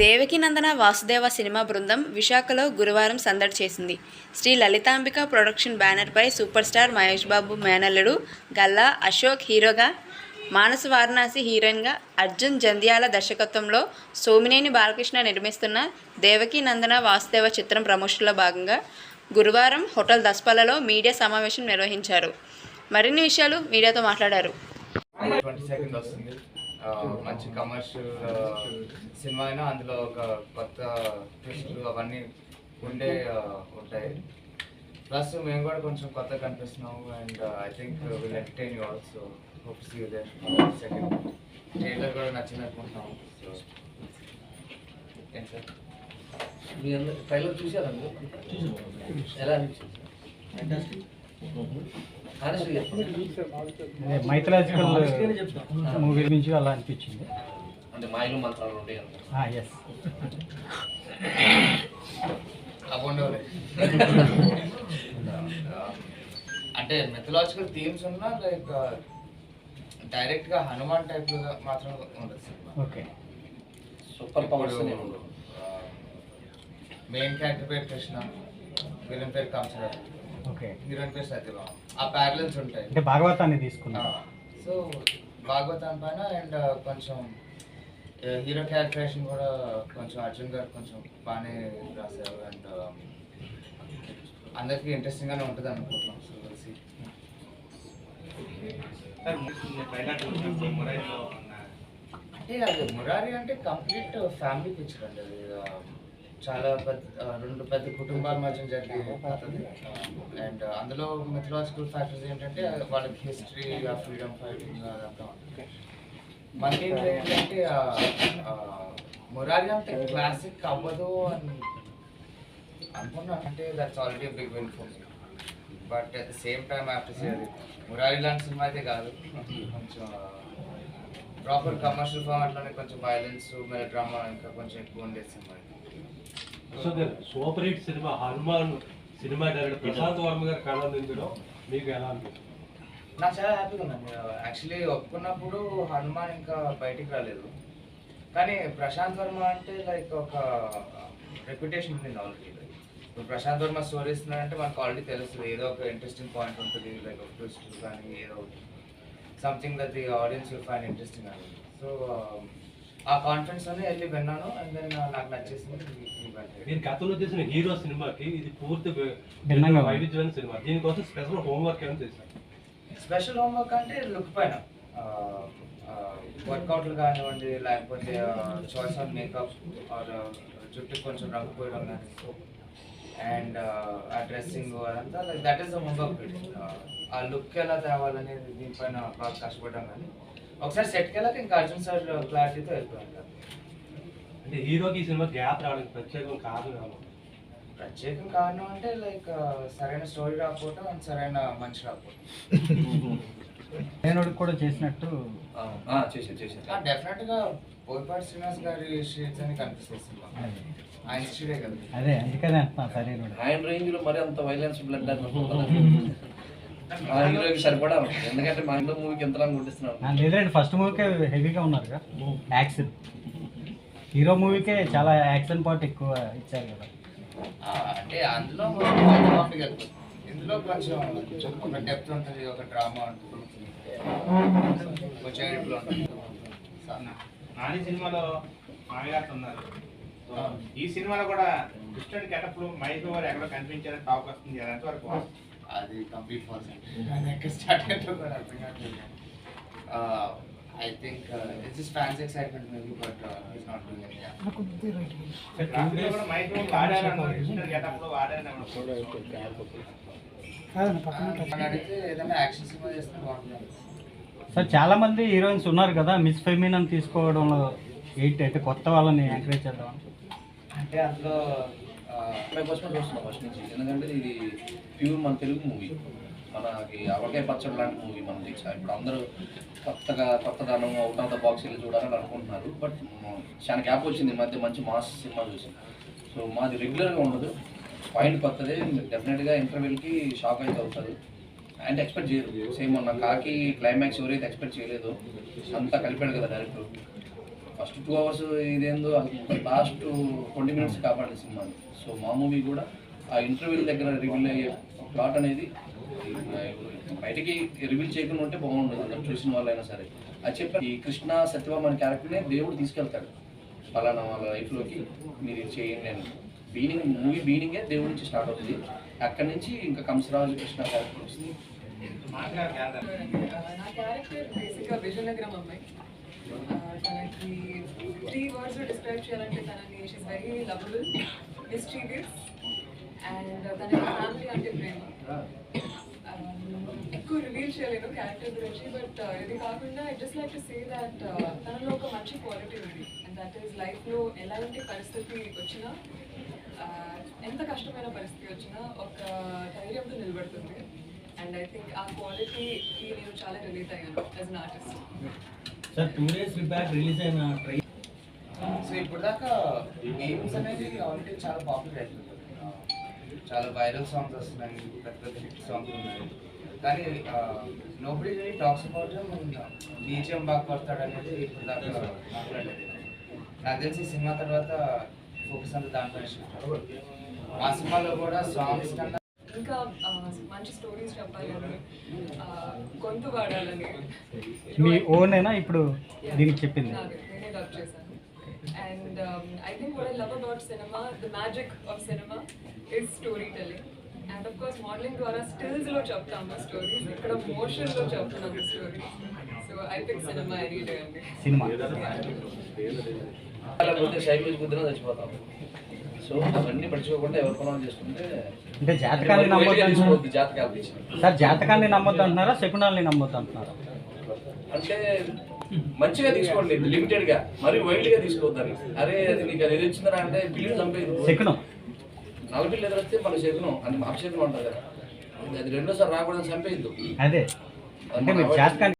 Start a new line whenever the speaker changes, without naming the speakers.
దేవకినందన Vasudeva cinema బృందం విశాఖలో గురువారం సందడి చేసింది. శ్రీ లలితాంబిక ప్రొడక్షన్ బ్యానర్పై సూపర్ స్టార్ మహేష్ బాబు మేనల్లుడు గల్లా అశోక్ హీరోగా మానస వారణాసి హీరోయిన్గా అర్జున్ జంధ్యాల దర్శకత్వంలో సోమినేని బాలకృష్ణ నిర్మిస్తున్న దేవకి నందన వాసుదేవ చిత్రం ప్రమోషన్లో భాగంగా గురువారం హోటల్ దస్పలలో మీడియా సమావేశం నిర్వహించారు. మరిన్ని విషయాలు మీడియాతో మాట్లాడారు.
ట్వంటీ సెకండ్ వస్తుంది. మంచి కమర్షియల్ సినిమా అయినా అందులో ఒక కొత్త ట్విస్టులు అవన్నీ ఉండే ఉంటాయి. ప్లస్ మేము కూడా కొంచెం కొత్తగా కనిపిస్తున్నాము and I think will entertain you also hope see you there second trailer కూడా నచ్చింది అనుకుంటున్నాము సో ఏం సార్?
మీ అందరు ట్రైలర్ చూసారా ఎలా అనిపించింది.
మైథలాజికల్. మూవీ నుంచి అలా అనిపించింది.
అంటే మాయలు మంత్రాలు ఉంటాయి
ఎస్
అంటే మెథలాజికల్ థీమ్స్ ఉన్నా లైక్ డైరెక్ట్గా హనుమాన్ టైప్లో మాత్రం ఉండదు cinema.
Okay.
Super powers
main character పేరు కృష్ణ విలన్ పేరు కంసరా
ఓకే
హీరోయిన్ పేరు సత్యభామ ఆ ప్యారలల్స్ ఉంటాయి.
అంటే భాగవతాన్ని తీసుకున్నా
సో భాగవతం పైన అండ్ కొంచెం హీరో క్యారెక్టరేషన్ కూడా కొంచెం అర్జున్ గారు కొంచెం బాగానే రాశారు. అండ్ అందరికీ ఇంట్రెస్టింగ్ గానే ఉంటుంది అనుకుంటున్నాం. సో కలిసి అంటే అది మురారి అంటే కంప్లీట్ ఫ్యామిలీ పిక్చర్ అండి అది. చాలా పెద్ద రెండు పెద్ద కుటుంబాల మధ్య జరిగింది అండ్ అందులో మెథలాజికల్ ఫ్యాక్టర్స్ ఏంటంటే వాళ్ళకి హిస్టరీ ఆ ఫ్రీడమ్ ఫైటింగ్ అదంతా ఉంటుంది మనకి ఏంటంటే మొరాలి అంత మురారి అంటే క్లాసిక్ అవ్వదు అని అనుకున్నాను అంటే that's already big win for but at the same time after say Murari లాంటి సినిమా అయితే కాదు. కొంచెం ప్రాపర్ కమర్షియల్ ఫార్మాట్లోనే కొంచెం వైలెన్స్ డ్రామా ఇంకా కొంచెం ఎక్కువ ఉండే cinema
super hit cinema Hanuman cinema director Prashanth Varma garu కళందించడం మీకు ఎలా అనిపిస్తుంది?
నాకు చాలా హ్యాపీగా ఉందండి. యాక్చువల్లీ ఒప్పుకున్నప్పుడు హనుమాన్ ఇంకా బయటికి రాలేదు. కానీ ప్రశాంత్ వర్మ అంటే లైక్ ఒక రెప్యుటేషన్ ఉంది ఆల్రెడీ ఇప్పుడు ప్రశాంత్ వర్మ స్టోరీస్ అంటే మనకు ఆల్రెడీ తెలుస్తుంది. ఏదో ఒక ఇంట్రెస్టింగ్ పాయింట్ ఉంటుంది లైక్ ఒక ట్విస్ట్ కానీ ఏదో something that the audience will find interesting అని సో ఆ కాన్ఫిడెన్స్లోనే వెళ్ళి విన్నాను అండ్ దెన్ నాకు నచ్చేసింది.
మీరు గతంలో చేసిన హీరో సినిమాకి ఇది పూర్తి. వైవిధ్యమైన సినిమా. దీనికోసం స్పెషల్ హోంవర్క్ ఏమైనా చేశారు?
స్పెషల్ హోంవర్క్ అంటే లుక్ పైన. వర్కౌట్లు కానివ్వండి లేకపోతే చాయిస్ ఆఫ్ మేకప్ ఆర్ జుట్టు కొంచెం రంగు పోయడం కానీ అండ్ ఆ డ్రెస్సింగ్ అదంతా like that is the homework ఆ లుక్ ఎలా తేవాలనేది దీనిపైన బాగా కష్టపడ్డాం కానీ ఒకసారి సెట్కి వెళ్ళాక ఇంకా అర్జున్ సార్ క్లారిటీతో వెళ్ళిపోయాను కదా.
అంటే హీరోకి ఈ సినిమా గ్యాప్ రావడానికి ప్రత్యేకం కారణం ఏమో?
ప్రత్యేకం కారణం అంటే లైక్ సరైన స్టోరీ రాకపోవటం అండ్ సరైన మనిషి రాకపోవటం.
నేను కూడా చేసినట్టు.
ఆ, ఆ, చేశారు చేశారు
డెఫినెట్గా పోయిపాటి శ్రీనివాస్ గారి షేడ్స్ అని కనిపిస్తుంది సినిమా. ఆయన షీడే కదా.
అదే అందుకనే అంటున్నా సరైన
ఆయన రేంజ్లో మరి అంత వైలెన్స్ బ్లడ్ ఆ హీరోకి సరిపడా? ఉంటుంది. ఎందుకంటే మా ఇంట్లో మూవీకి
లేదండి ఫస్ట్ మూవీకే హెవీగా ఉన్నారుగా. యాక్షన్ హీరో మూవీకే చాలా యాక్షన్ పార్ట్ ఎక్కువ ఇచ్చారు కదా.
ఆ, అంటే అందులో కదా ఇందులో కొంచెం ఒక డెప్త్ ఉంటుంది ఒక డ్రామా ఉంటుంది. కొంచెం ఏడుపులు ఉంటుంది.
నాని సినిమాలో మామగారు ఉన్నారు. సో ఈ సినిమాలో కూడా కృష్ణుడి గెటప్లు మహేష్ బాబు గారు ఎక్కడో కనిపించారని టాక్ వస్తుంది ఎంతవరకు?
అది కంప్లీట్ ఫాల్స్ అది ఎక్కడ స్టార్ట్ అయిందో కూడా అర్థం కావట్లేదు. I think it's is fans excitement maybe but it's not doing any
sir చాలా మంది హీరోయిన్స్ ఉన్నారు కదా మిస్ ఫెమిన్ అని తీసుకోవడంలో ఏంటి అంటే కొత్త వాళ్ళని ఎంకరేజ్ చేద్దాం
అంటే అందులో
ఫస్ట్ నుంచి ఎందుకంటే ఇది ప్యూర్ మన తెలుగు మూవీ మనకి అవకాయ పచ్చడి లాంటి మూవీ మనది. చా- ఇప్పుడు అందరూ కొత్తగా కొత్తదనం అవుట్ ఆఫ్ ద బాక్స్ వెళ్ళి చూడాలని అనుకుంటున్నారు. బట్ చాలా గ్యాప్ వచ్చింది. ఈ మధ్య మంచి మాస్ సినిమా చూసి. సో మాది రెగ్యులర్గా ఉండదు. పాయింట్ కొత్తదే. డెఫినెట్గా ఇంటర్వెల్కి షాక్ అయితే అవుతారు అంటే ఎక్స్పెక్ట్ చేయరు సేమ్ మొన్న కాకి క్లైమాక్స్ ఎవరైతే ఎక్స్పెక్ట్ చేయలేదు అంతా కలిపాడు కదా డైరెక్టర్ ఫస్ట్ టూ అవర్స్ ఇదేందో లాస్ట్ ట్వంటీ మినిట్స్ కాపాడే సినిమాని సో మా మూవీ కూడా ఆ ఇంటర్వ్యూల దగ్గర రివీల్ అయ్యే ప్లాట్ అనేది ఆ, బయటికి రివీల్ చేయకుండా ఉంటే బాగుండదు చూసిన వాళ్ళైనా సరే. అది చెప్పి ఈ కృష్ణ సత్యభామ అనే క్యారెక్టర్నే దేవుడు తీసుకెళ్తాడు పలానా వాళ్ళ లైఫ్లోకి మీరు చేయండి అని. బీనింగ్ మూవీ బీనింగే దేవుడి నుంచి స్టార్ట్ అవుతుంది. అక్కడి నుంచి ఇంకా కంసరాజు కృష్ణ క్యారెక్టర్ వస్తుంది.
నా క్యారెక్టర్ బేసిక్గా విజయనగరం అమ్మాయి. తనకి త్రీ వర్డ్స్ డిస్క్రైబ్ చేయాలంటే తనని she's very lovable mysterious and తన ఫ్యామిలీ అంటే ప్రేమ Um, ఎక్కువ రివీల్ చేయలేను క్యారెక్టర్ గురించి బట్ ఇది కాకుండా I just like to say that తనలో ఒక మంచి క్వాలిటీ ఉంది. అండ్ దట్ ఈస్ లైఫ్లో ఎలాంటి పరిస్థితి వచ్చినా uh, ఎంత కష్టమైన పరిస్థితి వచ్చినా ఒక ధైర్యంతో నిలబడుతుంది. అండ్ ఐ థింక్ ఆ క్వాలిటీకి నేను చాలా రిలేట్ అయ్యాను as an artist
sir two days back release అయిన ట్రై
సో ఇప్పుడు దాకా గేమ్స్ అనేది ఆల్రెడీ చాలా పాపులర్ అయిపోతుంది చాలా వైరల్ సాంగ్స్ వస్తున్నాయి పెద్ద పెద్ద హిట్ సాంగ్స్ ఉన్నాయి. కానీ నోబడి టాక్స్ అబౌట్ బీజిఎం బాగా కొడతాడు అనేది ఇప్పుడు దాకా మాట్లాడలేదు. నాకు తెలిసి సినిమా తర్వాత ఫోకస్ అంతా అవుతుంది. మా సినిమాలో కూడా సాంగ్స్ కన్నా
ఇంకా మంచి స్టోరీస్ చెప్పాలని గొంతు వాడాలని
మీ ఓనేనా? ఇప్పుడు దీనికి చెప్పింది.
నేనే డబ్ చేశాను. And I think what I love about cinema the magic of cinema is story telling and of course modelling ద్వారా స్టిల్స్లో చెప్తాము స్టోరీస్ ఇక్కడ మోషన్లో చెప్తున్నాము stories so I think cinema any day అండి.
సినిమా
పోతే సైకిల్ కుదిరినా చచ్చిపోతాం సో అవన్నీ పట్టించుకోకుండా ఎవరు కొనాలి చేసుకుంటే
అంటే జాతకాన్ని నమ్మొద్దు అంటున్నారు.
తీసుకోవద్దు జాతకాలు తీసి.
సార్ జాతకాన్ని నమ్మొద్దు అంటున్నారా? శకునాల్ని నమ్మొద్దు అంటున్నారా?
అంటే మంచిగా తీసుకోండి లిమిటెడ్గా. మరి వైల్డ్గా తీసుకోవద్దని. అరే అది నీకు అది ఎదిరించిందని అంటే పిల్లి చంపేది.
శకునం.
నలపిల్లి ఎదురొస్తే మన శకునం అని అపశకునం అంటారు కదా. అది రెండోసారి రాకూడదని చంపేయద్దు.
అదే.